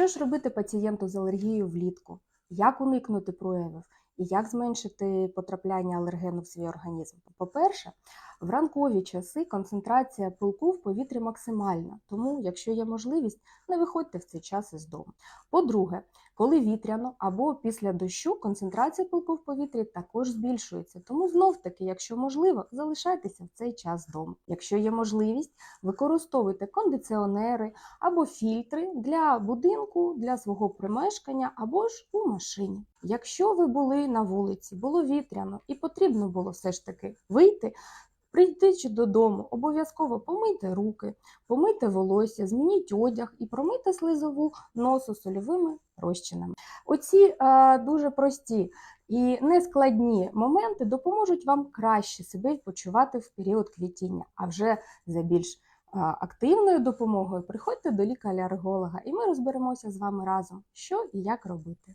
Що ж робити пацієнту з алергією влітку? Як уникнути проявів і як зменшити потрапляння алергену в свій організм? По-перше, в ранкові часи концентрація пилку в повітрі максимальна, тому, якщо є можливість, не виходьте в цей час із дому. По-друге, коли вітряно або після дощу концентрація пилку в повітрі також збільшується. Тому знов-таки, якщо можливо, залишайтеся в цей час вдома. Якщо є можливість, використовуйте кондиціонери або фільтри для будинку, для свого примешкання або ж у машині. Якщо ви були на вулиці, було вітряно і потрібно було все ж таки вийти. Прийдіть додому, обов'язково помийте руки, помийте волосся, змініть одяг і промийте слизову носу сольовими розчинами. Оці е, дуже прості і нескладні моменти допоможуть вам краще себе почувати в період квітіння. А вже за більш активною допомогою приходьте до лікаря-алерголога, і ми розберемося з вами разом, що і як робити.